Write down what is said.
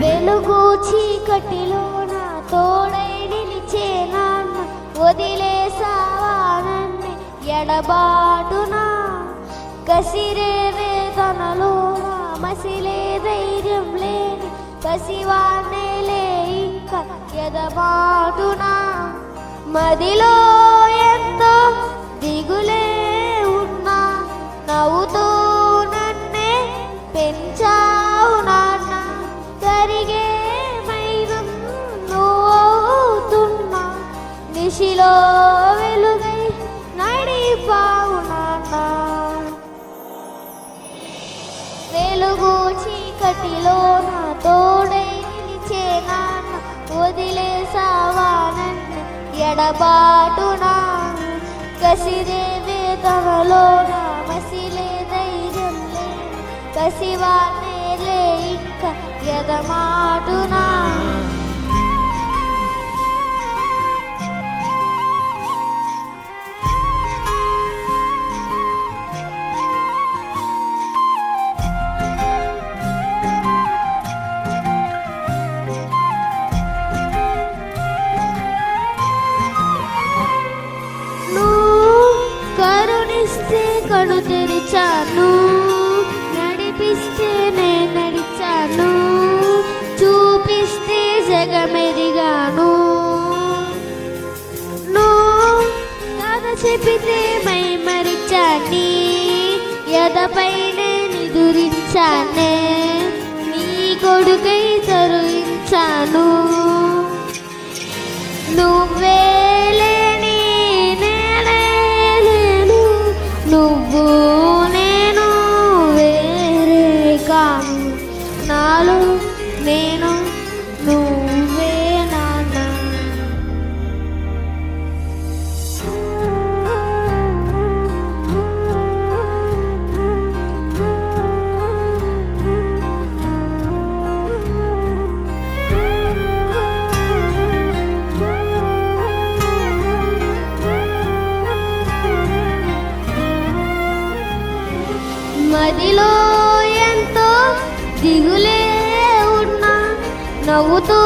వెలుగు చీకటిలో నా తోడై నిలిచే నాన్న వదిలేసావా నన్ను ఎడబాటునా? కసిరే వేదనలో నా మసిలే ధైర్యం లేని కసివాణ్ణేలే ఇంకా ఎదబాటునా? మదిలో ఎంతో దిగులే నిశిలో వెలుగై నడిపావు నాన్న వెలుగు చీకటిలో నా తోడై నిలిచే నాన్న వదిలేసావా నన్ను ఎడబాటునా? కసిరే వేదవలో నా మసిలే ధైర్యం లే కసివానేలే ఇంకా ఎదమాటునా? కడు తెరిచాను నడిపిస్తే నే నడిచాను. చూపిస్తే జగమెదిగాను. నువ్వు కథ చెప్పితే మై మరిచాని ఎదపై మదిలో ఎంతో దిగులే ఉన్నా నవ్వుతూ